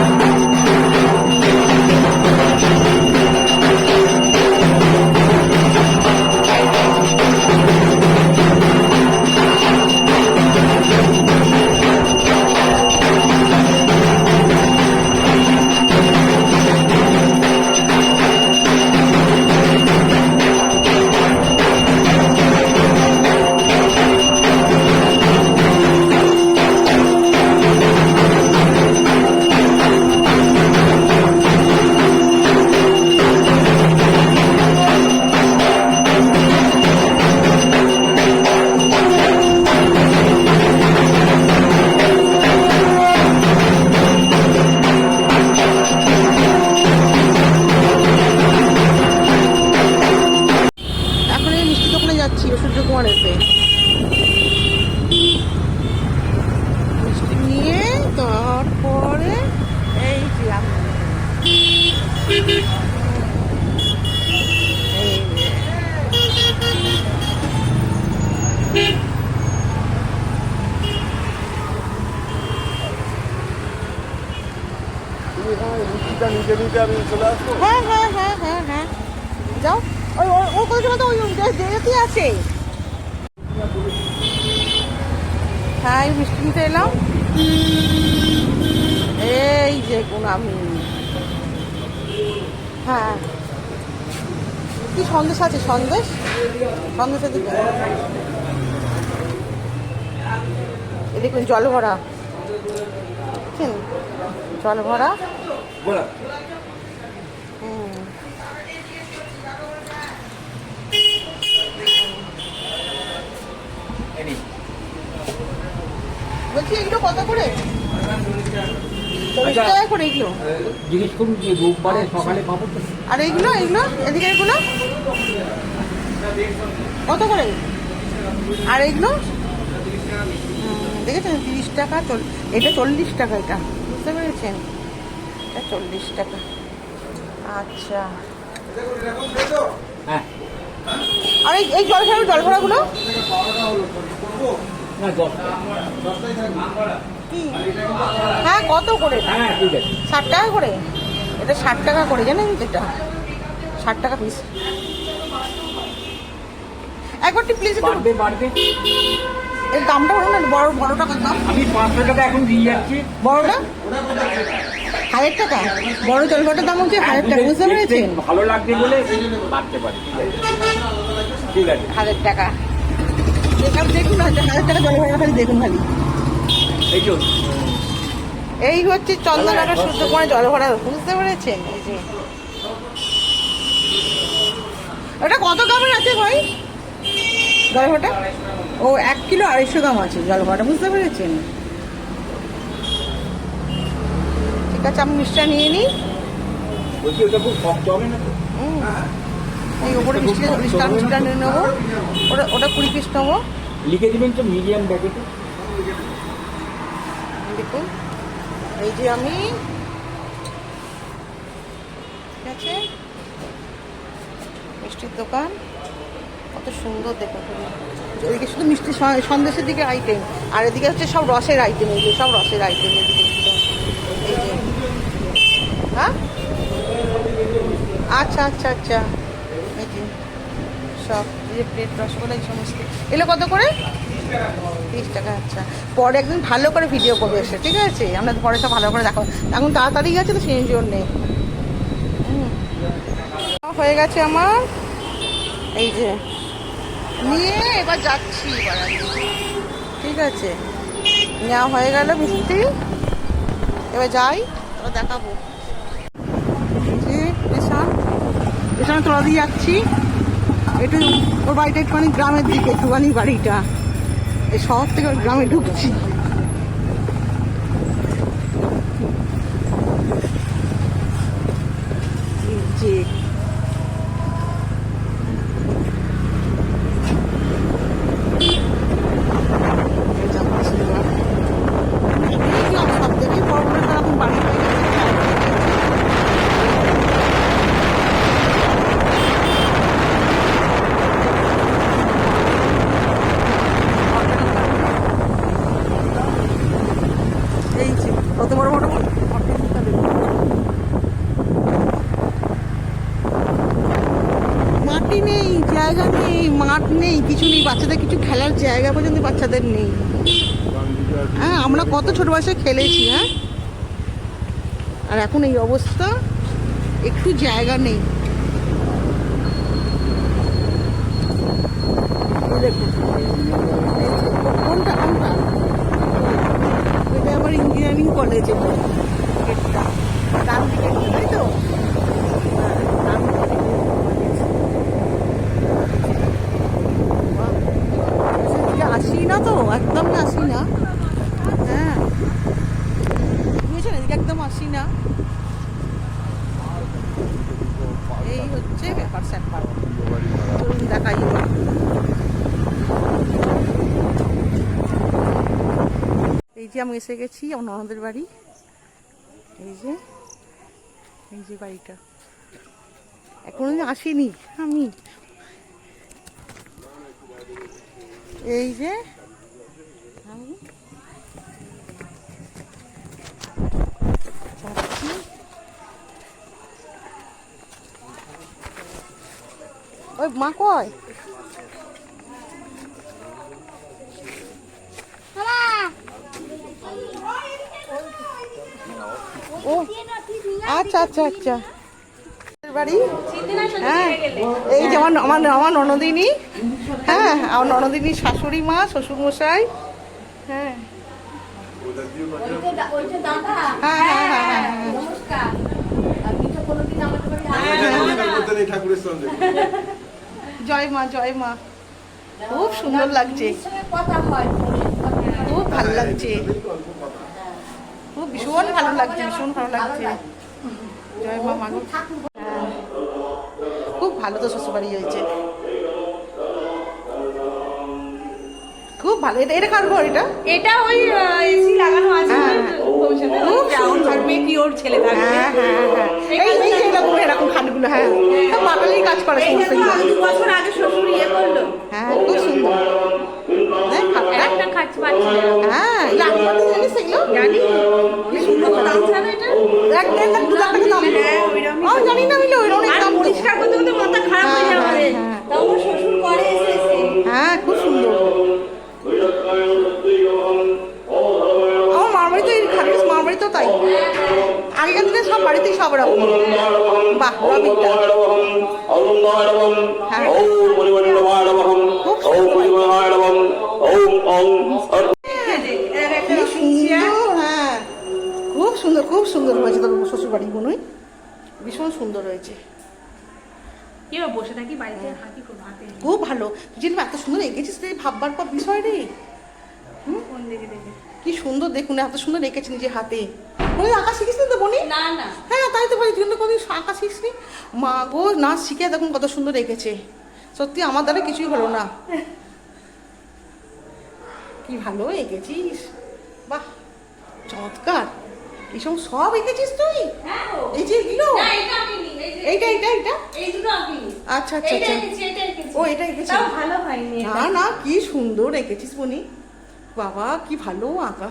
Thank you. নিতে আমি চলে আসব? হ্যাঁ হ্যাঁ হ্যাঁ হ্যাঁ হ্যাঁ। যাও। ওই ও- ও কোথাও তো ওই যেতে আছে। হ্যাঁ মিষ্টি নিতে এলাম। এই যে কোন আমি হ্যাঁ। কি সন্দেশ আছে সন্দেশ? সন্দেশ দিকে এ দেখুন জল ভরা জল ভরা বলা হুম বলছি এগুলো কত করে? আচ্ছা। জিজ্ঞেস করুন যে রোববারে সকালে পাবো তো। আর এইগুলো এইগুলো এদিকে এগুলো? কত করে? আর এইগুলো দেখেছেন? তিরিশ টাকা এটা চল্লিশ টাকা এটা। বুঝতে পেরেছেন? এটা চল্লিশ টাকা। আচ্ছা। হ্যাঁ। আর এই এই জল কি হ্যাঁ কত করে? হ্যাঁ ষাট টাকা করে? এটা ষাট টাকা করে জানেন এটা ষাট টাকা পিস একবারটি প্লিজ বাড়বে বাড়বে। এর দামটা বলুন না বড় বড়টা কত দাম। আমি পাঁচশো টাকা এখন দিয়ে যাচ্ছি। বড়টা হাজার টাকা? বড় জলঘটার দাম হচ্ছে হাজার টাকা বুঝতে পেরেছেন? ভালো লাগবে বলে বাড়তে পারি ঠিক আছে। হাজার টাকা। দেখুন দেখুন হাজার টাকা জল ভরা খালি দেখুন খালি এই তো এই হচ্ছে চন্দননগর সূর্য কুমার জল ভরা বুঝতে পেরেছেন? এই যে ওটা কত গ্রামের আছে ভাই? জলভাটা ও এক কিলো আড়াইশো গ্রাম আছে জলভাটা বুঝতে পেরেছেন? ঠিক আছে আমি মিষ্টিটা নিয়ে নিই। বলছি ওটা খুব শক্ত হবে না। এই ওপরে মিষ্টি মিষ্টার মিষ্টিটা নিয়ে নেব। ওটা ওটা কুড়ি পিস নেব। লিখে দিবেন তো মিডিয়াম প্যাকেটে দেখুন এই যে আমি ঠিক আছে? মিষ্টির দোকান কত সুন্দর দেখুন। এদিকে শুধু মিষ্টি সন্দেশের দিকে আইটেম আর এদিকে হচ্ছে সব রসের আইটেম এই যে সব রসের আইটেম এদিকে এই যে হ্যাঁ? আচ্ছা আচ্ছা আচ্ছা। সব যে প্লেট রসগোল্লা সমস্ত। এগুলো কত করে? তিরিশ টাকা আচ্ছা। পরে একদিন ভালো করে ভিডিও করবে এসে ঠিক আছে? আমরা পরে সব ভালো করে দেখাবো। এখন তাড়াতাড়ি গেছে তো সেই জন্যে। হয়ে গেছে আমার। এই যে। নিয়ে এবার যাচ্ছি ঠিক আছে। নেওয়া হয়ে গেল মিষ্টি। এবার যাই এবার দেখাবো। তোলা দিয়ে যাচ্ছি। একটু ওর বাড়িটা একটুখানি গ্রামের দিকে একটুখানি বাড়িটা। এই শহর থেকে গ্রামে ঢুকছি। যে এই যাচ্ছি এবার। দেখলাম সব থেকে বড় বড় এরকম বাড়ি হয়ে গেছে মাঠ নেই, কিছু নেই, বাচ্চাদের কিছু খেলার জায়গা পর্যন্ত বাচ্চাদের নেই। হ্যাঁ আমরা কত ছোট বয়সে খেলেছি হ্যাঁ? আর এখন এই অবস্থা, একটু জায়গা নেই। কোনটা এটা ইঞ্জিনিয়ারিং কলেজ ডান দিকে তাই তো হ্যাঁ, ডান দিকে কলেজ। বাহ, এদিকে আসি না তো একদমই আসি না হ্যাঁ বুঝেছেন এদিকে একদম আসি না এই হচ্ছে ব্যাপার স্যাপার চলুন দেখাই এবার। এই যে আমি এসে গেছি, আমার বাড়ি। এই যে এই যে বাড়িটা। এখনও আসিনি, আমি। এই যে, আমি। ওই মা কয় ও আচ্ছা আচ্ছা আচ্ছা। হ্যাঁ এই যে আমার আমার আমার ননদিনী হ্যাঁ আমার ননদিনী শাশুড়ি মা শ্বশুর মশাই হ্যাঁ হ্যাঁ হ্যাঁ হ্যাঁ হ্যাঁ। জয় মা জয় মা। খুব সুন্দর লাগছে। খুব ভালো লাগছে। খুব ভীষণ ভালো লাগছে ভীষণ ভালো লাগছে। জয় মা মাগো। হ্যাঁ। খুব ভালো তো শ্বশুরবাড়ি হয়েছে। খুব ভালো। এটা এটা কার ঘর এটা? এটা ওই এসি লাগানো আছে হ্যাঁ, ভবিষ্যতে। খুব সুন্দর। থাকবে কি ওর ছেলে থাকবে। হ্যাঁ হ্যাঁ হ্যাঁ। এই এরকম এরকম খাটগুলো হ্যাঁ। সব বাটালি কাজ করে এইটা সমস্ত দু বছর আগে শ্বশুর ইয়ে করল। হ্যাঁ খুব সুন্দর। খাটটা একটা খাট হ্যাঁ ওইরকমই আমি জানি না মিলে ওইরকম আর দাম পরিষ্কার করতে করতে মাথা খারাপ হয়ে হ্যাঁ, যাবে। হ্যাঁ, হ্যাঁ। তাও আমার শ্বশুর করে এসে এসে। হ্যাঁ খুব সুন্দর। আমার মার বাড়িতে এই খাটিস মার বাড়িতেও তাই। আগেকার দিনে সব বাড়িতেই সব রকম বাহ রবিকটা হ্যাঁ। কি সুন্দর। হ্যাঁ। খুব সুন্দর খুব সুন্দর হয়েছে তোর শ্বশুর বাড়ি বোনই ভীষণ সুন্দর হয়েছে। বসে থাকি বাড়িতে? খুব ভালো। তুই যদি এত সুন্দর এঁকেছিস রে ভাববার পর বিষয় রে। কি সুন্দর দেখুন এত সুন্দর রেখেছে নিজের হাতে। বলি আঁকা শিখিসনি তো বনি? না না। হ্যাঁ তাই তো বলি তুই কোনোদিন আঁকা শিখিস নি মা গো নাচ শিখে দেখুন কত সুন্দর এঁকেছে। সত্যি আমার দ্বারা কিছুই হলো না। কি ভালো এঁকেছিস। বাহ চমৎকার। এইসব সব এঁকেছিস তুই? হ্যাঁ এই যে এগুলো? এই এইটা এইটা এইটা? এই। আচ্ছা আচ্ছা আচ্ছা। ও, এটা এঁকেছি। ভালো হয়নি না না কি সুন্দর এঁকেছিস বনি। বাবা কি ভালো আঁকা।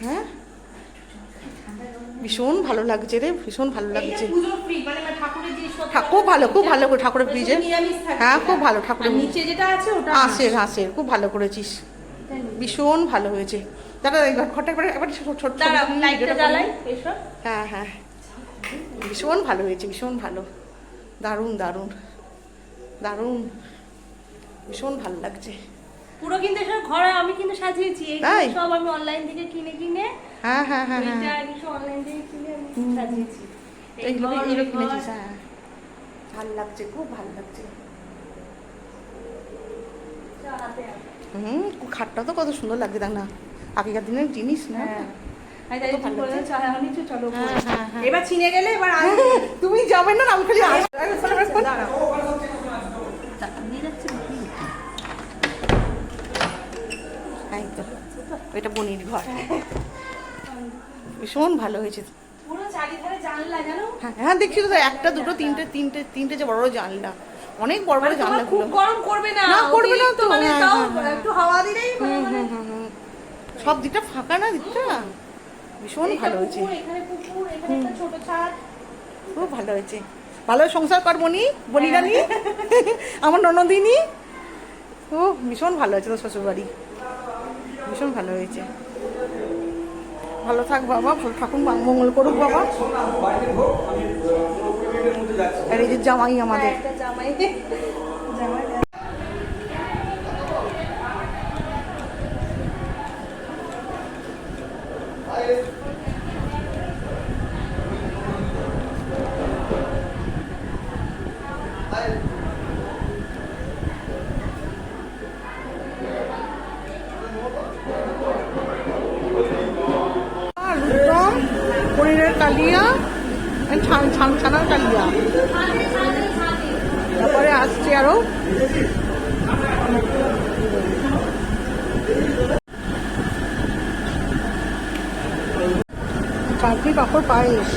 হ্যাঁ? ভীষণ ভালো লাগছে রে ভীষণ ভালো লাগছে। মানে আমার ঠাকুরের যে সব- ঠা- খুব ভালো খুব ভালো করে ঠাকুরের ফ্রিজে হ্যাঁ খুব ভালো ঠাকুরের নিচে যেটা আছে ওটা হাঁসের হাঁসের খুব ভালো করেছিস। ভীষণ ভালো হয়েছে। এই ঘরটা একবার একবার ছোট। হ্যাঁ হ্যাঁ। ভীষণ ভালো হয়েছে ভীষণ ভালো। দারুণ দারুণ। দারুণ। ভীষণ ভালো লাগছে। পুরো কিন্তু এসব ঘরে আমি কিন্তু সাজিয়েছি তাই? সব আমি অনলাইন থেকে কিনে কিনে হ্যাঁ হ্যাঁ হ্যাঁ হ্যাঁ। আমি সব অনলাইন থেকে কিনে আমি সাজিয়েছি। এই এইগুলো ঘর, এইগুলো কিনেছিস হ্যাঁ। ভালো লাগছে খুব ভালো লাগছে। সব। হুম খাটটা তো কত সুন্দর লাগছে দেখ না? আগেকার দিনের জিনিস না। হ্যাঁ। হ্যাঁ। হ্যাঁ। এবার চিনে গেলে এবার তুমি যাবে না আমি খালি এটা বনির ঘর। ভীষণ ভালো হয়েছে। হ্যাঁ দেখছি তো একটা দুটো তিনটে তিনটে তিনটে যে বড় বড় জানলা। অনেক বড় বড় মানে জানলা খুব গরম করবে না করবে না তো, মানে। একটু হাওয়া দিলেই মানে মানে সব দিকটা ফাঁকা না দিকটা? ভীষণ ভালো হয়েছে। খুব ভালো হয়েছে। ভালো সংসার কর বনি বনি রানী আমার ননদিনী। ও ভীষণ ভালো হয়েছে তোর শ্বশুরবাড়ি। ভীষণ ভালো হয়েছে। ভালো থাক বাবা ভালো থাকুন মঙ্গল করুক বাবা। আর এই যে জামাই আমাদের। জামাই। তারপরে আসছে আরও? চাটনি পাঁপড় পায়েস।